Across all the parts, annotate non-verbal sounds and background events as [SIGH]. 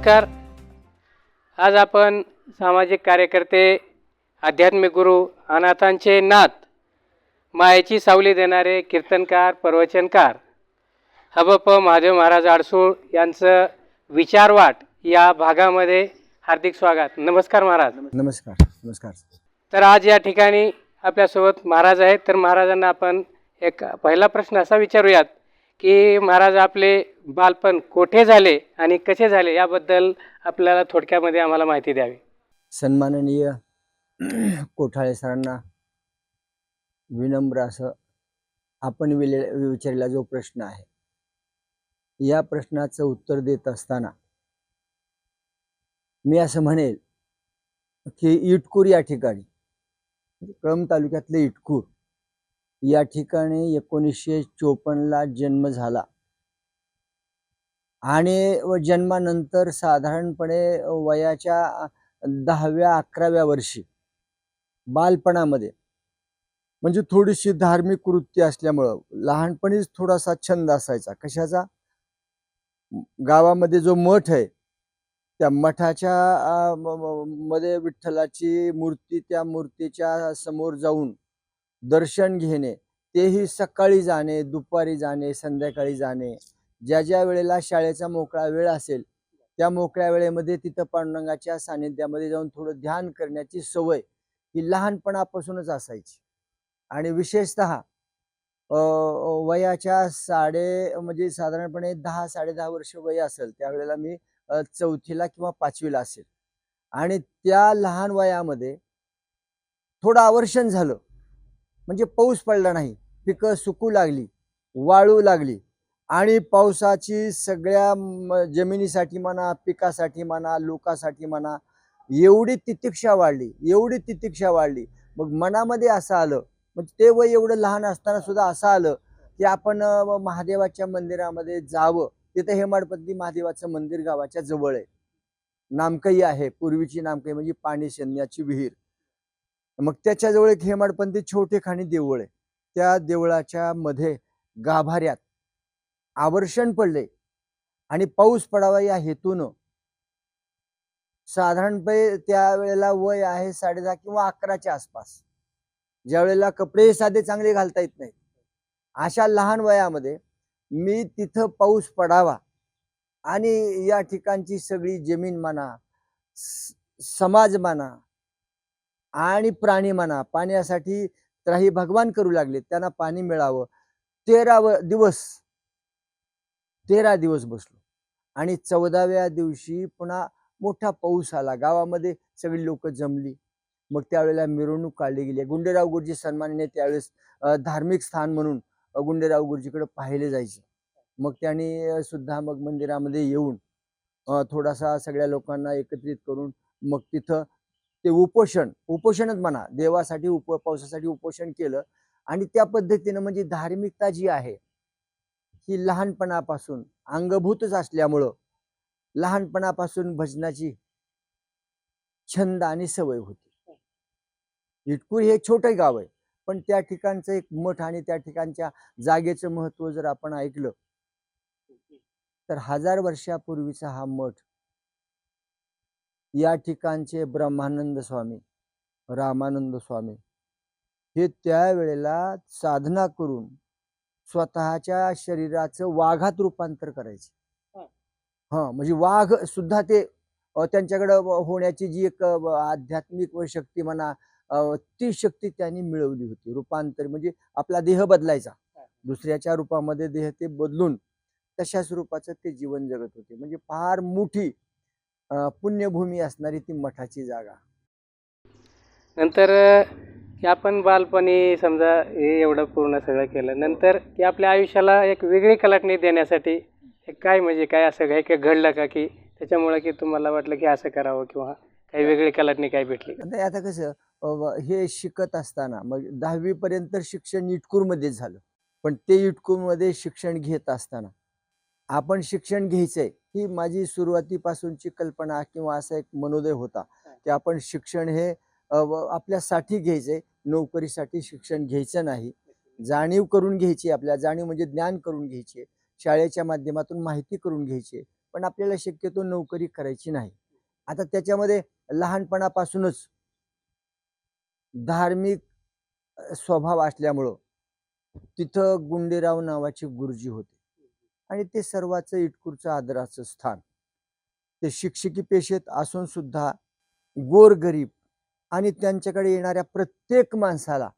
नमस्कार. आज आपण सामाजिक कार्यकर्ते आध्यात्मिक गुरु अनाथांचे नाथ मायेची सावली देणारे कीर्तनकार प्रवचनकार हबप महादेव महाराज आडसूळ यांचं विचारवाट या भागामध्ये हार्दिक स्वागत. नमस्कार महाराज. नमस्कार नमस्कार. तर आज या ठिकाणी आपल्यासोबत महाराज आहेत. तर महाराजांना आपण एक पहिला प्रश्न असा विचारूयात की महाराज आपले बालपण कोठे झाले आणि कसे झाले याबद्दल आपल्याला थोडक्यामध्ये आम्हाला माहिती द्यावी. सन्माननीय [CLEARS THROAT] कोठाळे सरांना विनम्र असं आपण विले विचारलेला जो प्रश्न आहे या प्रश्नाचं उत्तर देत असताना मी असं म्हणेल की इटकूर या ठिकाणी म्हणजे कळंब तालुक्यातले इटकूर या ठिकाणी एकोणीसशे चोपन्नला जन्म झाला. आणि जन्मानंतर साधारणपणे वयाच्या दहाव्या अकराव्या वर्षी बालपणामध्ये म्हणजे थोडीशी धार्मिक वृत्ती असल्यामुळं लहानपणीच थोडासा छंद असायचा. कशाचा? गावामध्ये जो मठ आहे त्या मठाच्या मध्ये विठ्ठलाची मूर्ती त्या मूर्तीच्या समोर जाऊन दर्शन घेणे तेही सकाळी जाणे दुपारी जाणे संध्याकाळी जाणे. ज्या ज्या वेळेला शाळेचा मोकळा वेळ असेल त्या मोकळ्या वेळेमध्ये तिथं पांडुरंगाच्या सानिध्यामध्ये जाऊन थोडं ध्यान करण्याची सवय ही लहानपणापासूनच असायची. आणि विशेषत वयाच्या साडे म्हणजे साधारणपणे दहा साडे दहा वर्ष वय असेल त्यावेळेला मी चौथीला किंवा पाचवीला असेल. आणि त्या लहान वयामध्ये थोडं आवर्षण झालं. म्हणजे पाऊस पडला नाही. पिकं सुकू लागली वाळू लागली आणि पावसाची सगळ्या जमिनीसाठी म्हणा पिकासाठी म्हणा लोकासाठी म्हणा एवढी तितिक्षा वाढली एवढी तितिक्षा वाढली. मग मनामध्ये असं आलं म्हणजे ते वय एवढं लहान असताना सुद्धा असं आलं की आपण महादेवाच्या मंदिरामध्ये जावं. तिथं हेमाडपंथी महादेवाचं मंदिर गावाच्या जवळ आहे. नामकई आहे पूर्वीची नामकई म्हणजे पाणी शन्याची विहीर. मग त्याच्याजवळ एक हेमाडपंथी छोटे खाणी देऊळ आहे. त्या देवळाच्या मध्ये गाभाऱ्यात आवर्षण पडले आणि पाऊस पडावा या हेतूनं साधारणपणे त्यावेळेला वय आहे साडे दहा किंवा अकराच्या आसपास. ज्या वेळेला कपडे साधे चांगले घालता येत नाहीत. अशा लहान वयामध्ये मी तिथं पाऊस पडावा आणि या ठिकाणची सगळी जमीन म्हणा स- समाज म्हणा आणि प्राणी म्हणा पाण्यासाठी त्राही भगवान करू लागले त्यांना पाणी मिळावं. तेराव दिवस तेरा दिवस बसलो. आणि चौदाव्या दिवशी पुन्हा मोठा पाऊस आला. गावामध्ये सगळी लोक जमली. मग त्यावेळेला मिरवणूक काढली गेली. गुंडेराव गुरुजी सन्मानने त्यावेळेस धार्मिक स्थान म्हणून गुंडेराव गुरुजीकडे पाहिले जायचे. मग त्यांनी सुद्धा मग मंदिरामध्ये येऊन थोडासा सगळ्या लोकांना एकत्रित करून मग तिथं ते उपोषण उपोषणच म्हणा. देवासाठी उप पावसासाठी उपोषण केलं आणि त्या पद्धतीनं म्हणजे धार्मिकता जी आहे ही लहानपणापासून अंगभूतच असल्यामुळं लहानपणापासून भजनाची छंद आणि सवय होती. इटकूर हे छोटं गाव आहे पण त्या ठिकाणचं एक मठ आणि त्या ठिकाणच्या जागेचं महत्त्व जर आपण ऐकलं तर हजार वर्षापूर्वीचा हा मठ या ठिकाणचे ब्रह्मानंद स्वामी रामानंद स्वामी हे त्यावेळेला साधना करून स्वतःच्या शरीराचं वाघात रूपांतर करायचे हा. म्हणजे वाघ सुद्धा ते त्यांच्याकडं होण्याची जी एक आध्यात्मिक व शक्ती म्हणा ती शक्ती त्यांनी मिळवली होती रूपांतर म्हणजे आपला देह बदलायचा. दुसऱ्याच्या रूपामध्ये देह ते बदलून तशाच रूपाचं ते जीवन जगत होते म्हणजे फार मोठी पुण्यभूमी असणारी ती मठाची जागा. नंतर की आपण बालपणी समजा हे एवढं पूर्ण सगळं केलं नंतर की आपल्या आयुष्याला एक वेगळी कलाटणी देण्यासाठी हे काय म्हणजे काय असं काही काही घडलं का की त्याच्यामुळं की तुम्हाला वाटलं की असं करावं किंवा काही वेगळी कलाटणी काय भेटली? का? आता कसं हे शिकत असताना मग दहावी पर्यंत शिक्षण इटकूरमध्ये झालं. पण ते इटकूरमध्ये शिक्षण घेत असताना आपण शिक्षण घ्यायचंय. ही माझी सुरुवातीपासूनची कल्पना किंवा असा एक मनोदय होता की आपण शिक्षण हे आपल्यासाठी घ्यायचंय नोकरीसाठी शिक्षण घ्यायचं नाही. जाणीव करून घ्यायची आपल्या जाणीव म्हणजे ज्ञान करून घ्यायची शाळेच्या माध्यमातून माहिती करून घ्यायची पण आपल्याला शक्यतो नोकरी करायची नाही. आता त्याच्यामध्ये लहानपणापासूनच धार्मिक स्वभाव असल्यामुळं तिथं गुंडेराव नावाचे गुरुजी होते. आणि ते सर्वाचं इटकूरचं आदराचं स्थान. ते शिक्षकी पेशेत असून सुद्धा गोरगरीब आणि त्यांच्याकडे येणाऱ्या प्रत्येक माणसाला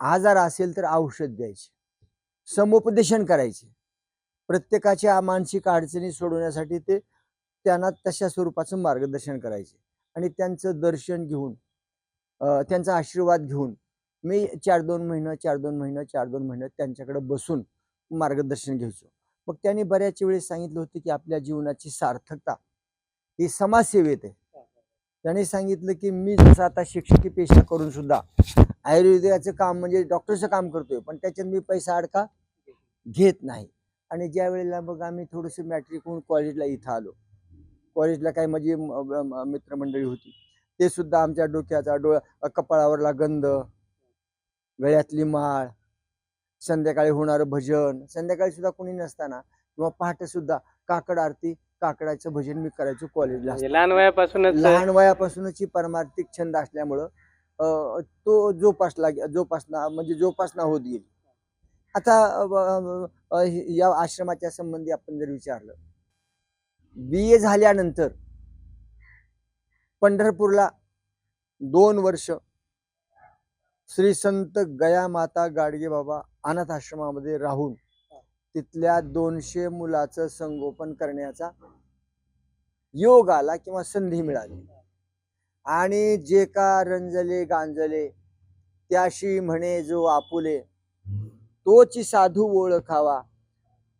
आजार असेल तर औषध द्यायचे समुपदेशन करायचे. प्रत्येकाच्या मानसिक अडचणी सोडवण्यासाठी ते त्यांना तशा स्वरूपाचं मार्गदर्शन करायचे आणि त्यांचं दर्शन घेऊन त्यांचा आशीर्वाद घेऊन मी चार दोन महिनं चार दोन महिनं चार दोन महिनं त्यांच्याकडे बसून मार्गदर्शन घ्यायचो. मग त्यांनी बऱ्याच वेळेस सांगितलं होतं की आपल्या जीवनाची सार्थकता ही समाजसेवेत आहे. त्याने सांगितलं की मी जसं आता शिक्षकी पेशा करून सुद्धा आयुर्वेदाचं काम म्हणजे डॉक्टरचं काम करतोय पण त्याच्यात मी पैसा अडका घेत नाही. आणि ज्या वेळेला मग आम्ही थोडंसं मॅट्रिक होऊन कॉलेजला इथं आलो. कॉलेजला काही माझी मित्रमंडळी होती. ते सुद्धा आमच्या डोक्याचा डोळा कपाळावरला गंध गळ्यातली माळ संध्याकाळी होणारं भजन. संध्याकाळी सुद्धा कोणी नसताना किंवा पहाटे सुद्धा काकड आरती काकडाचं भजन मी करायचो कॉलेजला म्हणजे लहान वयापासूनच लहान वयापासूनच ही परमार्थिक छंद असल्यामुळं तो जोपासला जोपासना म्हणजे जोपासना होत गेली. आता या आश्रमाच्या संबंधी आपण जर विचारलं बी ए झाल्यानंतर पंढरपूरला दोन वर्ष श्री संत गया माता गाडगे बाबा अनाथ आश्रमामध्ये राहून तिथल्या दोनशे मुलाचं संगोपन करण्याचा योग आला किंवा संधी मिळाली. आणि जे का रंजले गांजले त्याशी म्हणे जो आपुले तोची साधू ओळखावा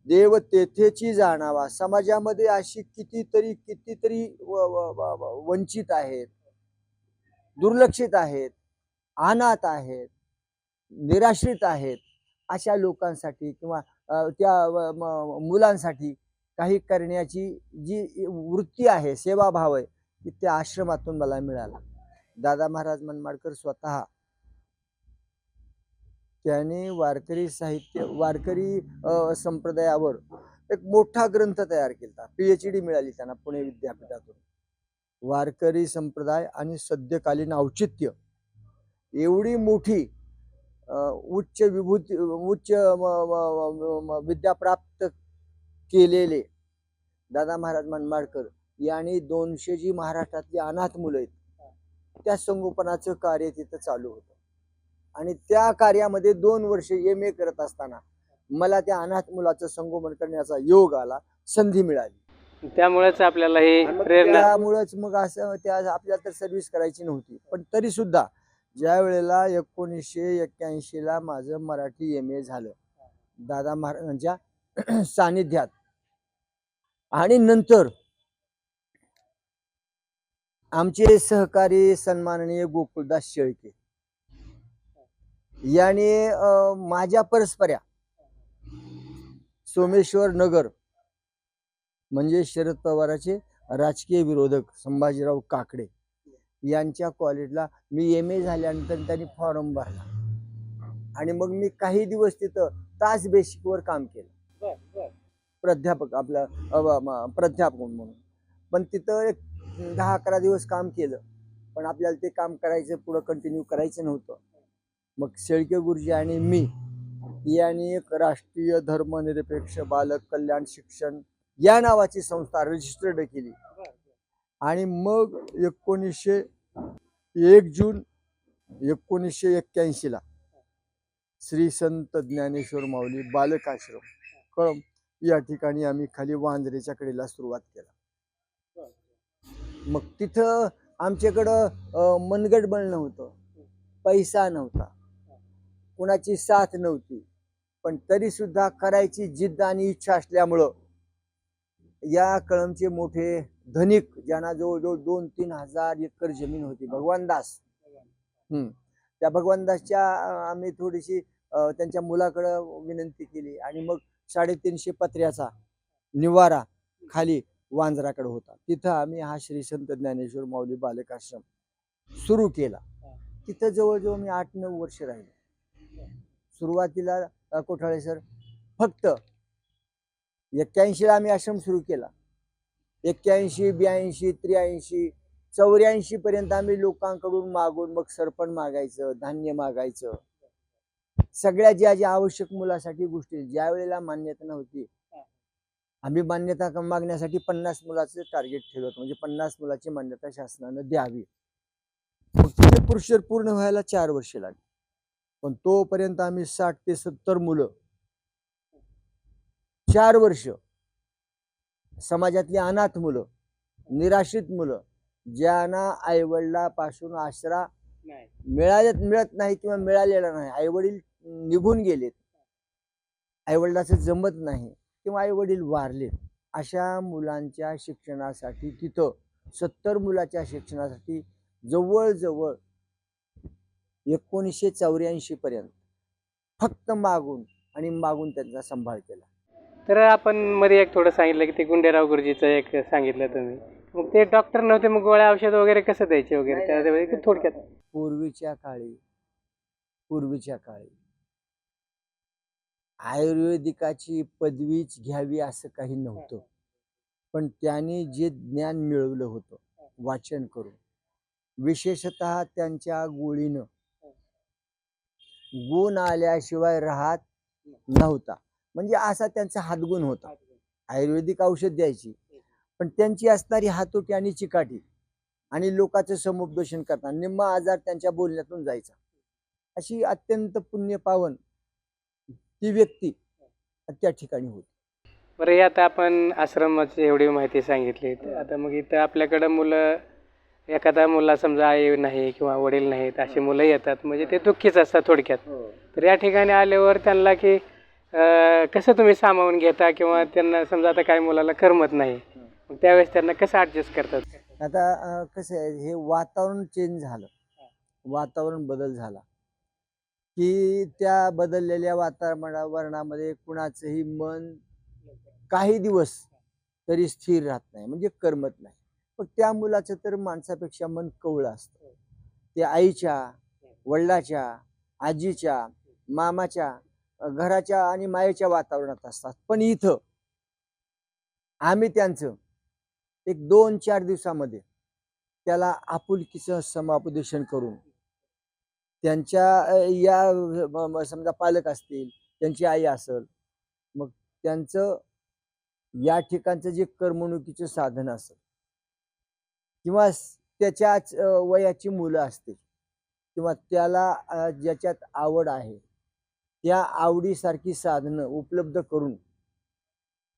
देव तेथेची जाणावा. समाजामध्ये अशी कितीतरी कितीतरी वंचित आहेत दुर्लक्षित आहेत. अनाथ आहेत निराश्रित आहेत अशा लोकांसाठी किंवा त्या मुलांसाठी काही करण्याची जी वृत्ती आहे सेवाभाव आहे ती त्या आश्रमातून मला मिळाला. दादा महाराज मनमाडकर स्वतः त्याने वारकरी साहित्य वारकरी संप्रदायावर एक मोठा ग्रंथ तयार केला. पीएच डी मिळाली त्यांना पुणे विद्यापीठातून. वारकरी संप्रदाय आणि सद्यकालीन औचित्य. एवढी मोठी उच्च विभूती उच्च म- म- म- म- विद्या प्राप्त केलेले दादा महाराज मनमाडकर यांनी दोनशे जी महाराष्ट्रातली अनाथ मुलं आहेत त्या संगोपनाचं कार्य तिथं चालू होतं. आणि त्या कार्यामध्ये दोन वर्ष एम ए करत असताना मला त्या अनाथ मुलाचं संगोपन करण्याचा योग आला संधी मिळाली. त्यामुळेच आपल्याला ही त्यामुळेच मग असं त्या आपल्याला तर सर्व्हिस करायची नव्हती पण तरी सुद्धा ज्या वेळेला एकोणीसशे एक्क्याऐंशीला माझं मराठी एम ए झालं. दादा महाराजांच्या म्हणजे [CLEARS THROAT] सानिध्यात. आणि नंतर आमचे सहकारी सन्माननीय गोकुळदास शेळके याने माझ्या परस्पऱ्या सोमेश्वर नगर म्हणजे शरद पवाराचे राजकीय विरोधक संभाजीराव काकडे यांच्या कॉलेजला मी एम ए झाल्यानंतर त्यांनी फॉर्म भरला. आणि मग मी काही दिवस तिथं तास बेसिकवर काम केलं. प्राध्यापक आपला प्राध्यापक म्हणून पण तिथं एक दहा अकरा दिवस काम केलं. पण आपल्याला ते काम करायचं पुढं कंटिन्यू करायचं नव्हतं. मग शेळके गुरुजी आणि मी यांनी एक राष्ट्रीय धर्मनिरपेक्ष बालक कल्याण शिक्षण या नावाची संस्था रजिस्टर्ड केली. आणि मग एकोणीसशे एक जून एकोणीसशे एक्क्याऐंशीला श्री संत ज्ञानेश्वर माऊली बालक आश्रम कळम या ठिकाणी आम्ही खाली वांद्रेच्या कडेला सुरुवात केला. मग तिथं आमच्याकडं मनगडबळ मनगट नव्हतं पैसा नव्हता. कुणाची साथ नव्हती पण तरी सुद्धा करायची जिद्द आणि इच्छा असल्यामुळं या कळमचे मोठे धनिक ज्यांना जवळजवळ दोन तीन हजार एकर जमीन होती भगवान दास. हम्म. त्या भगवान दासच्या आम्ही थोडीशी त्यांच्या मुलाकडं विनंती केली आणि मग साडेतीनशे पत्र्याचा निवारा खाली वांजराकडे होता. तिथं आम्ही हा श्री संत ज्ञानेश्वर माऊली बालकाश्रम सुरू केला. तिथं जवळजवळ मी आठ नऊ वर्ष राहिले. सुरुवातीला कोठाळे सर फक्त एक्क्याऐंशीला आम्ही आश्रम सुरू केला. एक्क्याऐंशी ब्याऐंशी त्र्याऐंशी चौऱ्याऐंशी पर्यंत आम्ही लोकांकडून मागून मग सरपण मागायचं धान्य मागायचं. सगळ्या ज्या ज्या आवश्यक मुलासाठी गोष्टी ज्या वेळेला मान्यता नव्हती आम्ही मान्यता मागण्यासाठी पन्नास मुलाचं टार्गेट ठेवलं होतं. म्हणजे पन्नास मुलाची मान्यता शासनानं द्यावी. मग पुरुषर पूर्ण व्हायला चार वर्षे लागली. पण तोपर्यंत आम्ही साठ ते सत्तर मुलं चार वर्ष समाजातली अनाथ मुलं निराश्रित मुलं ज्यांना आईवडिलापासून आसरा नाही. मिळालेत मिळत नाही किंवा मिळालेला नाही. आईवडील निघून गेलेत. आईवडिलाचं जमत नाही किंवा आईवडील वारलेत. अशा मुलांच्या शिक्षणासाठी तिथं सत्तर मुलाच्या शिक्षणासाठी जवळजवळ एकोणीसशे चौऱ्याऐंशी पर्यंत फक्त मागून आणि मागून त्यांचा सांभाळ केला. तर आपण मध्ये एक थोडं सांगितलं की ते गुंडेराव गुरुजीचं एक सांगितलं तुम्ही. मग ते डॉक्टर नव्हते मग गोळ्या औषध वगैरे कसं द्यायचे वगैरे? त्या थोडक्यात. पूर्वीच्या काळी पूर्वीच्या काळी आयुर्वेदिकाची पदवीच घ्यावी असं काही नव्हतं. पण त्याने जे ज्ञान मिळवलं होतं वाचन करून विशेषतः त्यांच्या गोळीनं गुण आल्याशिवाय राहत नव्हता. म्हणजे असा त्यांचा हातगुण होता. आयुर्वेदिक औषध द्यायची. पण त्यांची असणारी हातोटी आणि चिकाटी आणि लोकांचं समुपदेशन करताना निम्मा आजार त्यांच्या बोलण्यातून जायचा. अशी अत्यंत पुण्य पावन ती व्यक्ती त्या ठिकाणी होती. बरं हे आता आपण आश्रमाची एवढी माहिती सांगितली आता मग इथं आपल्याकडं मुलं एखादा मुला समजा आई नाही किंवा वडील नाहीत अशी मुलं येतात. म्हणजे ते दुःखीच असतात थोडक्यात. तर या ठिकाणी आल्यावर त्यांना की कसं तुम्ही सामावून घेता किंवा त्यांना समजा आता काही मुलाला करमत नाही मग त्यावेळेस त्यांना कसं ॲडजस्ट करतात? आता कसं आहे हे वातावरण चेंज झालं. वातावरण बदल झाला. की त्या बदललेल्या वातावरणामध्ये कुणाचंही मन काही दिवस तरी स्थिर राहत नाही म्हणजे करमत नाही. पण त्या मुलाचं तर माणसापेक्षा मन कवळं असतं. ते आईच्या वडिलाच्या आजीच्या मामाच्या घराच्या आणि मायेच्या वातावरणात असतात. पण इथं आम्ही त्यांचं एक दोन चार दिवसामध्ये त्याला आपुलकीचं समापदेशन करून त्यांच्या या समजा पालक असतील त्यांची आई असेल मग त्यांचं या ठिकाणचं जे करमणुकीचं साधन असेल किंवा त्याच्याच वयाची मुलं असतील किंवा त्याला ज्याच्यात आवड आहे त्या आवडीसारखी साधनं उपलब्ध करून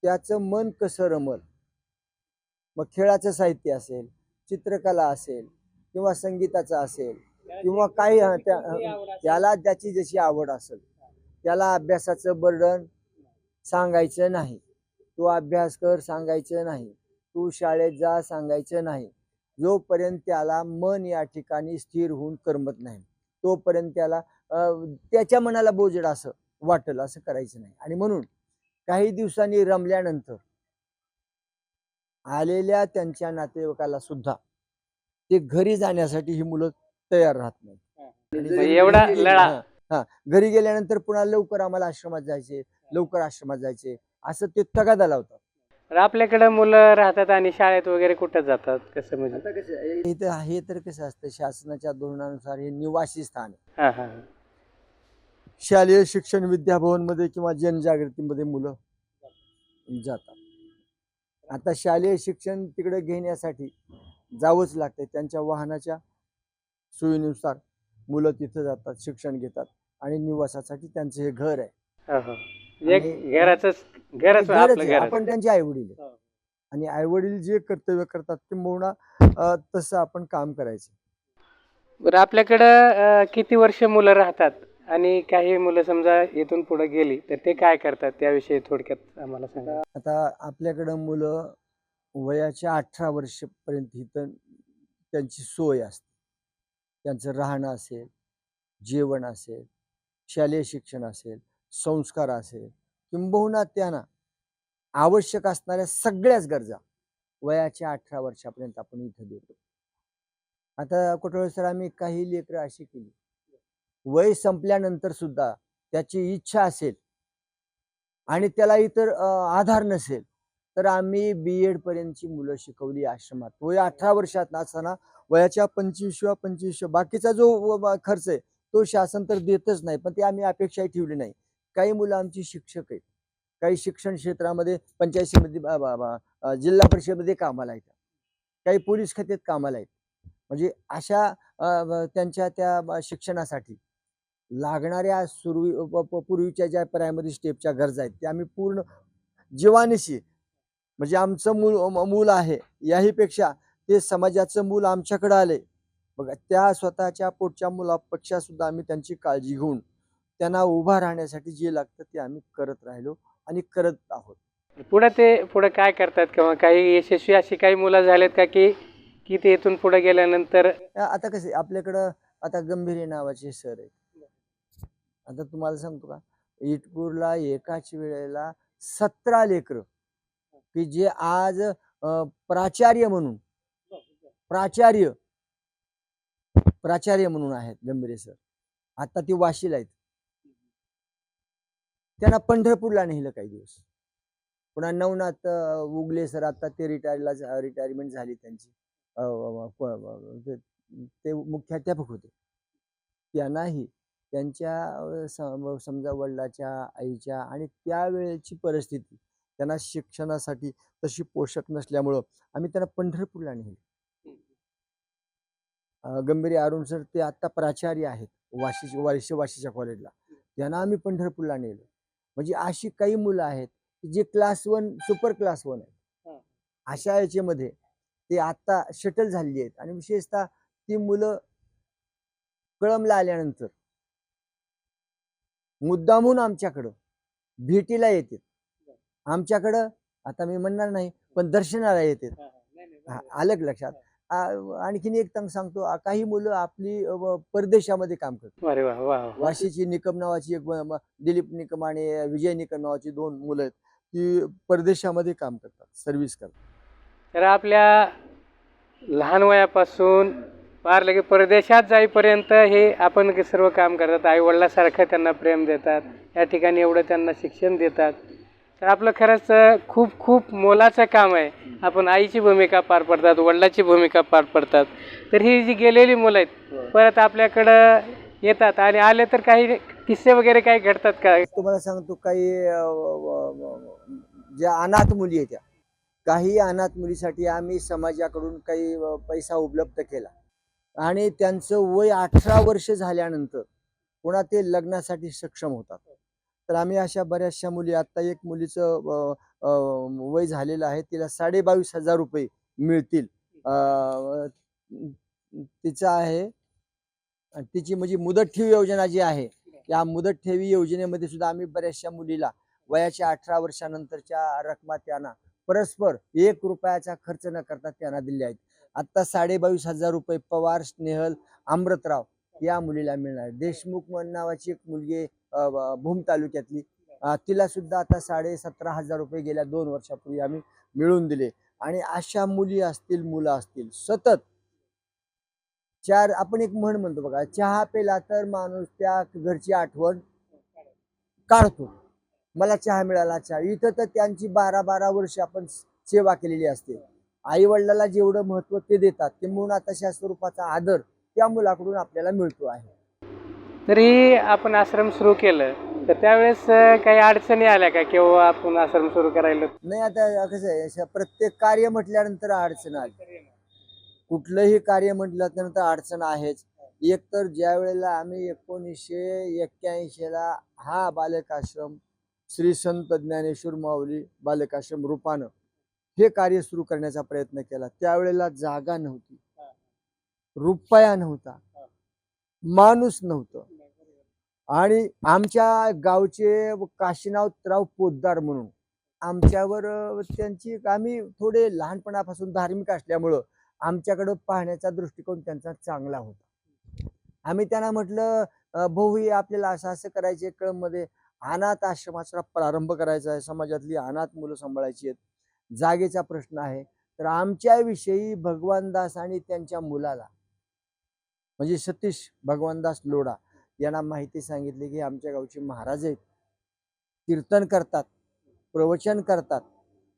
त्याचं मन कसं रमल? मग खेळाचं साहित्य असेल चित्रकला असेल किंवा संगीताचं असेल किंवा काही त्याला त्याची जशी आवड असेल त्याला अभ्यासाचं बर्डन सांगायचं नाही. तू अभ्यास कर सांगायचं नाही. तू शाळेत जा सांगायचं नाही. जोपर्यंत त्याला मन या ठिकाणी स्थिर होऊन करमत नाही तोपर्यंत त्याला त्याच्या मनाला बोजड असं वाटेल असं करायचं नाही. आणि म्हणून काही दिवसांनी रमल्यानंतर आलेल्या त्यांच्या नातेवाईकाला सुद्धा ते घरी जाण्यासाठी ही मुलं तयार राहत नाही म्हणजे एवढा हा घरी गेल्यानंतर पुन्हा लवकर आम्हाला आश्रमात जायचे लवकर आश्रमात जायचे. असं ते तगादा लावतात. आपल्याकडं मुलं राहतात आणि शाळेत वगैरे कुठं जातात? कसं म्हणजे? हे तर कसं असतं शासनाच्या धोरणानुसार हे निवासी स्थान आहे. शालेय शिक्षण विद्याभवनमध्ये किंवा जनजागृतीमध्ये मुलं जातात. आता शालेय शिक्षण तिकडे घेण्यासाठी जावंच लागतंय. त्यांच्या वाहनाच्या सोयीनुसार मुलं तिथं जातात शिक्षण घेतात आणि निवासासाठी त्यांचं हे घर आहे. आपण त्यांचे आई वडील. आणि आई वडील जे कर्तव्य करतात किंबहुना अं, तसं आपण काम करायचं. बरं आपल्याकडं किती वर्ष मुलं राहतात? आणि काही मुलं समजा इथून पुढे गेली तर ते काय करतात? त्याविषयी थोडक्यात आम्हाला सांगा. आता आपल्याकडं मुलं वयाच्या अठरा वर्षपर्यंत इथं त्यांची सोय असते. त्यांचं राहणं असेल जेवण असेल शालेय शिक्षण असेल संस्कार असेल किंबहुना त्यांना आवश्यक असणाऱ्या सगळ्याच गरजा वयाच्या अठरा वर्षापर्यंत आपण इथं देतो. आता कुठं सर आम्ही काही लेकरं अशी केली वय संपल्यानंतर सुद्धा त्याची इच्छा असेल आणि त्याला इतर आधार नसेल तर आम्ही बी एड पर्यंतची मुलं शिकवली आश्रमात. वय अठरा वर्षात असताना वयाच्या पंचवीसव्या पंचवीसव्या बाकीचा जो खर्च आहे तो शासन तर देतच नाही पण ते आम्ही अपेक्षाही ठेवली नाही. काही मुलं आमची शिक्षक आहेत. काही शिक्षण क्षेत्रामध्ये पंचायत समिती जिल्हा परिषदेमध्ये कामाला आहेत. काही पोलीस खात्यात कामाला आहेत. म्हणजे अशा त्यांच्या त्या शिक्षणासाठी लागणाऱ्या सुरवी पूर्वीच्या ज्या प्रायमरी स्टेपच्या गरजा आहेत त्या आम्ही पूर्ण जीवानिशी म्हणजे आमचं मूल मूल आहे याहीपेक्षा ते समाजाचं मूल आमच्याकडं आले. बघा त्या स्वतःच्या पोटच्या मुलापेक्षा सुद्धा आम्ही त्यांची काळजी घेऊन त्यांना उभा राहण्यासाठी जे लागतं ते आम्ही करत राहिलो आणि करत आहोत. पुढे ते पुढे काय करतात किंवा काही यशस्वी अशी काही मुलं झालेत का की की ते इथून पुढे गेल्यानंतर आता कसं आपल्याकडं आता गंभीर नावाचे सर आहेत. आता तुम्हाला सांगतो का? इटपूरला एकाच वेळेला सतरा लेकर की जे आज प्राचार्य म्हणून प्राचार्य प्राचार्य म्हणून आहेत गंभीरे सर. आता ती वाशीला आहेत. त्यांना पंढरपूरला नेलं काही दिवस. पुन्हा नवनाथ उगले सर आता ते रिटायरला रिटायरमेंट झाली त्यांची. ते मुख्याध्यापक होते. त्यांनाही त्यांच्या सम- समजा वडिलाच्या आईच्या आणि त्यावेळेची परिस्थिती. त्यांना शिक्षणासाठी तशी पोषक नसल्यामुळं आम्ही त्यांना पंढरपूरला नेले. गंभीरे अरुण सर ते आता प्राचार्य आहेत. वाशी वाशी वाशीच्या कॉलेजला. त्यांना आम्ही पंढरपूरला नेलं. म्हणजे अशी काही मुलं आहेत की जे class one super class one आहेत. अशा याच्यामध्ये ते आता शटल झालेली आहेत. आणि विशेषतः ती मुलं कळमला आल्यानंतर मुद्दामून आमच्याकडं भेटीला येतात आमच्याकडं आता मी म्हणणार नाही पण दर्शनाला येतात आलं का लक्षात? आणखीन एक तंग सांगतो काही मुलं आपली परदेशामध्ये काम करतात. वाशीची निकम नावाची एक दिलीप निकम आणि विजय निकम नावाची दोन मुलं आहेत ती परदेशामध्ये काम करतात सर्व्हिस करतात. तर आपल्या लहान वयापासून फार लगे परदेशात जाईपर्यंत हे आपण सर्व काम करतात आई वडिलासारखं त्यांना प्रेम देतात या ठिकाणी एवढं त्यांना शिक्षण देतात. तर आपलं खरंच खूप खूप मोलाचं काम आहे. आपण आईची भूमिका पार पडतात वडिलाची भूमिका पार पडतात. तर ही जी गेलेली मुलं आहेत परत आपल्याकडं येतात आणि आले तर काही किस्से वगैरे काही घडतात का? तुम्हाला सांगतो काही ज्या अनाथ मुली आहेत त्या काही अनाथ मुलीसाठी आम्ही समाजाकडून काही पैसा उपलब्ध केला. आणि त्यांचं वय अठरा वर्ष झाल्यानंतर पुन्हा ते लग्नासाठी सक्षम होतात. तर आम्ही अशा बऱ्याचशा मुली आता एक मुलीचं वय झालेलं आहे तिला साडे बावीस हजार रुपये मिळतील. तिचं आहे तिची म्हणजे मुदत ठेवी योजना जी आहे या मुदत ठेवी योजनेमध्ये सुद्धा आम्ही बऱ्याचशा मुलीला वयाच्या अठरा वर्षानंतरच्या रकमा त्यांना परस्पर एक रुपयाचा खर्च न करता त्यांना दिले आहेत. आता साडेबावीस हजार रुपये पवार स्नेहल अमृतराव या मुलीला मिळणार. देशमुख म्हण नावाची एक मुलगी भूम तालुक्यातली. तिला सुद्धा आता साडे सतरा हजार रुपये गेल्या दोन वर्षापूर्वी आम्ही मिळवून दिले. आणि अशा मुली असतील मुलं असतील सतत चार आपण एक म्हण म्हणतो बघा चहा पेला तर माणूस त्या घरची आठवण काढतो. मला चहा मिळाला चहा. इथं तर त्यांची बारा बारा वर्ष आपण सेवा केलेली असते. आई वडिलाला जेवढं महत्त्व ते देतात ते म्हणून तशा स्वरूपाचा आदर त्या मुलाकडून आपल्याला मिळतो आहे. तरी आपण आश्रम सुरू केलं तर त्यावेळेस काही अडचणी आल्या का? किंवा आपण आश्रम सुरू करायला नाही आता कसं आहे अशा प्रत्येक कार्य म्हटल्यानंतर अडचण आली. कुठलंही कार्य म्हटल्यानंतर अडचण आहेच. एक तर ज्या वेळेला आम्ही एकोणीसशे एक्क्याऐंशीला हा बालकाश्रम श्री संत ज्ञानेश्वर माऊली बालकाश्रम रूपानं हे कार्य सुरू करण्याचा प्रयत्न केला. त्यावेळेला जागा नव्हती. रुपया नव्हता. माणूस नव्हतं. आणि आमच्या गावचे काशीनाथराव पोद्दार म्हणून आमच्यावर त्यांची आम्ही थोडे लहानपणापासून धार्मिक असल्यामुळं आमच्याकडं पाहण्याचा दृष्टिकोन त्यांचा चांगला होता. आम्ही त्यांना म्हटलं अ, भाऊ हे आपल्याला असं असं करायचे कळममध्ये अनाथ आश्रमाचा प्रारंभ करायचा आहे. समाजातली अनाथ मुलं सांभाळायची आहेत. जागेचा प्रश्न आहे. तर आमच्याविषयी भगवानदास आणि त्यांच्या मुलाला म्हणजे सतीश भगवानदास लोढा यांना माहिती सांगितली की आमच्या गावचे महाराज आहेत. कीर्तन करतात प्रवचन करतात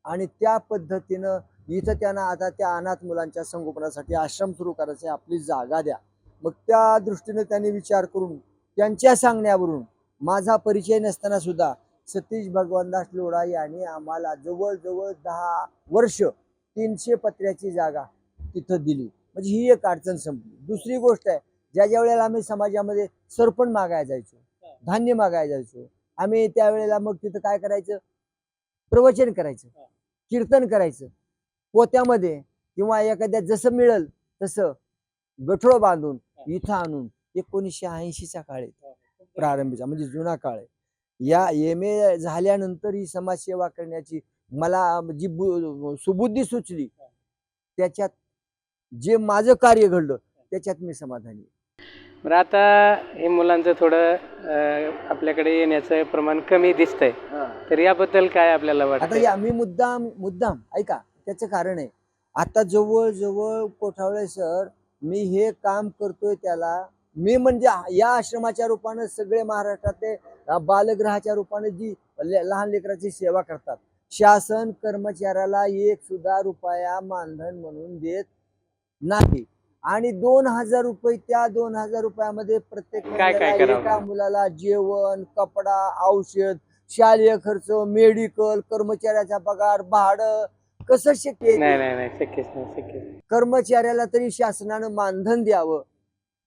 आणि त्या पद्धतीनं इथं त्यांना आता त्या अनाथ मुलांच्या संगोपनासाठी आश्रम सुरू करायचे आपली जागा द्या. मग त्या दृष्टीने त्यांनी विचार करून त्यांच्या सांगण्यावरून माझा परिचय नसताना सुद्धा सतीश भगवानदास लोढा यांनी आम्हाला जवळजवळ दहा वर्ष तीनशे पत्र्याची जागा तिथं दिली. म्हणजे ही एक अडचण संपली. दुसरी गोष्ट आहे ज्या ज्या वेळेला आम्ही समाजामध्ये सरपण मागायला जायचो धान्य मागायला जायचो आम्ही त्यावेळेला मग तिथं काय करायचं? प्रवचन करायचं कीर्तन करायचं. पोत्यामध्ये किंवा एखाद्या जसं मिळेल तसं गठोळ बांधून इथं आणून एकोणीसशे ऐंशीचा काळ आहे प्रारंभीचा म्हणजे जुना काळ आहे. या एम ए झाल्यानंतर ही समाजसेवा करण्याची मला जी सुबुद्धी सुचली त्याच्यात जे माझं कार्य घडलं त्याच्यात मी समाधानी. बरं आता हे मुलांचं थोडं आपल्याकडे येण्याचं प्रमाण कमी दिसतंय. तर याबद्दल काय आपल्याला आता वाटतं या मी मुद्दाम मुद्दाम ऐका त्याचं कारण आहे. आता जवळ जवळ कोठावळे सर मी हे काम करतोय त्याला मी म्हणजे या आश्रमाच्या रूपानं सगळे महाराष्ट्रातले अं, बालगृहाच्या रूपाने जी लहान लेकराची सेवा करतात शासन कर्मचाऱ्याला एक सुद्धा रुपया मानधन म्हणून देत नाही आणि दोन हजार रुपये त्या दोन हजार रुपयामध्ये प्रत्येक काय काय महिन्याला करावं? एका मुलाला जेवण कपडा औषध शालेय खर्च मेडिकल कर्मचाऱ्याचा पगार भाडं कसं शक्य आहे ते? नाही नाही नाही शक्यच नाही शक्यच नाही. कर्मचाऱ्याला तरी शासनानं मानधन द्यावं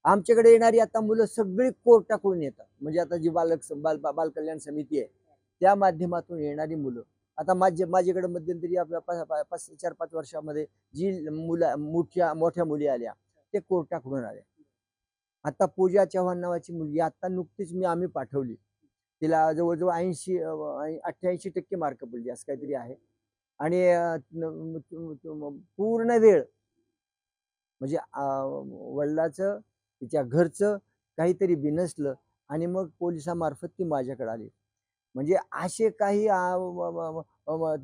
आमच्याकडे येणारी आता मुलं सगळी कोर्टाकडून येतात. म्हणजे आता जी बालक बाल बालकल्याण समिती आहे त्या माध्यमातून येणारी मुलं. आता माझे माझ्याकडे मध्यंतरी आपल्या पाच चार पाच वर्षामध्ये जी मुलं मोठ्या मोठ्या मुली आल्या ते कोर्टाकडून आल्या. आता पूजा चव्हाण नावाची मुलगी आता नुकतीच मी आम्ही पाठवली. तिला जवळजवळ ऐंशी अठ्ठ्याऐंशी टक्के मार्क पडली असं काहीतरी आहे. आणि पूर्ण वेळ म्हणजे वडिलाचं तिच्या घरचं काहीतरी बिनसलं आणि मग पोलिसामार्फत ती माझ्याकडे आली. म्हणजे असे काही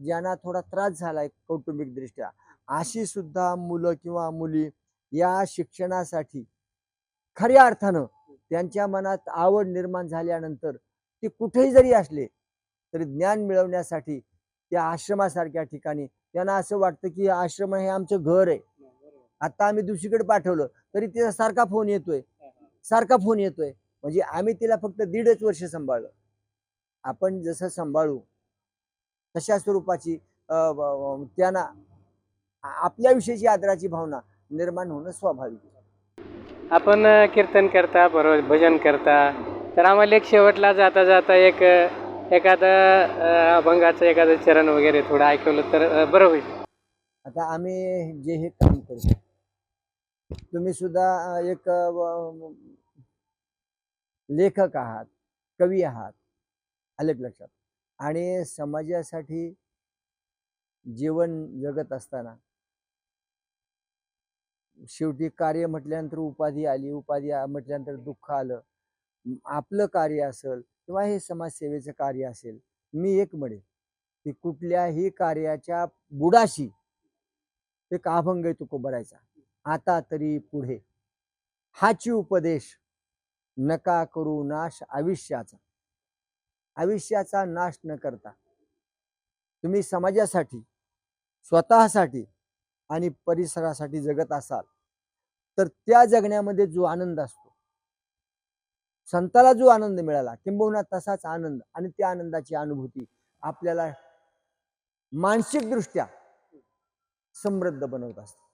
ज्यांना थोडा त्रास झालाय कौटुंबिक दृष्ट्या अशी सुद्धा मुलं किंवा मुली या शिक्षणासाठी खऱ्या अर्थानं त्यांच्या मनात आवड निर्माण झाल्यानंतर ते कुठेही जरी असले तरी ज्ञान मिळवण्यासाठी त्या आश्रमासारख्या ठिकाणी त्यांना असं वाटतं की आश्रम हे आमचं घर आहे. आता आम्ही दुसरीकडे पाठवलं तरी तिचा सारखा फोन येतोय. सारखा फोन येतोय. म्हणजे आम्ही तिला फक्त दीडच वर्ष सांभाळलं. आपण जसं सांभाळू तशा स्वरूपाची त्यांना आपल्याविषयीची आदराची भावना निर्माण होणं स्वाभाविक. आपण कीर्तन करता बरोबर भजन करता तर आम्हाला एक शेवटला जाता जाता एक एखादं अभंगाचं एखादं चरण वगैरे थोडं ऐकवलं तर बरं होईल. आता आम्ही जे हे काम करतो तुम्ही सुद्धा एक लेखक आहात कवी आहात आलं लक्षात. आणि समाजासाठी जीवन जगत असताना शेवटी कार्य म्हटल्यानंतर उपाधी आली उपाधी म्हटल्यानंतर दुःख आलं आपलं कार्य असेल किंवा हे समाजसेवेचं कार्य असेल मी एक म्हणेन की कुठल्याही कार्याच्या बुडाशी एक अभंग आहे तुको भरायचा आता तरी पुढे. हाची उपदेश नका करू नाश आयुष्याचा. आयुष्याचा नाश न करता. तुम्ही समाजासाठी स्वतःसाठी आणि परिसरासाठी जगत असाल तर त्या जगण्यामध्ये जो आनंद असतो संताला जो आनंद मिळाला किंबहुना तसाच आनंद आणि त्या आनंदाची अनुभूती आपल्याला मानसिकदृष्ट्या समृद्ध बनवत असते.